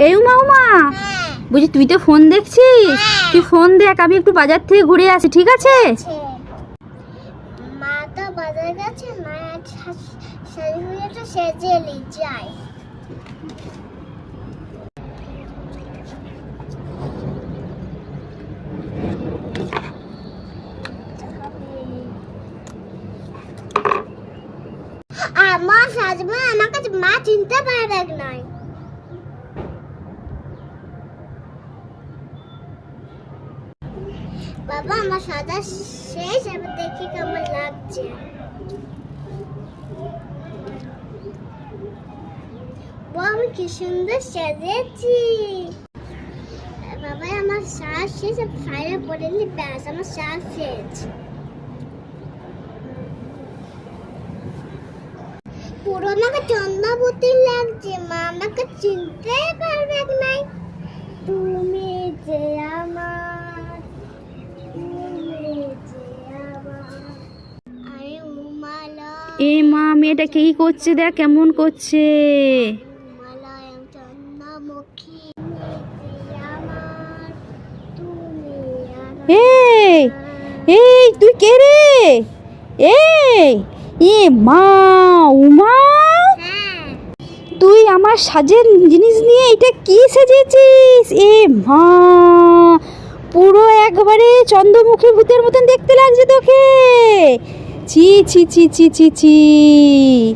এই উমা উমা বুঝি তুই তো ফোন দেখছিস হ্যাঁ। তুই ফোন দেখ আমি একটু বাজার থেকে ঘুরে আসি ঠিক আছে আছে। মা তো বাজার গেছে মা শাড়ি হয়েটা সেজে লি যায় আর আমার কাছে মা চিনতে পারবে নাই বাবা, আমার সাজা শেষ, এবার দেখি কেমন লাগছে। আমি কি সুন্দর সেজেছি বাবা, আমার শ্বাস শেষ ফাইলে পড়ে নি ব্যাস, আমার শ্বাস শেষ। পুরো আমাকে এ মা, মেয়েটা কি করছে দেখ, কেমন করছে? এই এই, তুই কে রে? এই, এ মা উমা তুই আমার সাজের জিনিস নিয়ে এটা কি সেজেছিস? এ মা, পুরো একবারে চন্দ্রমুখী ভূতের মতন দেখতে লাগছে তোকে। ছি ছি ছি ছি ছি ছি।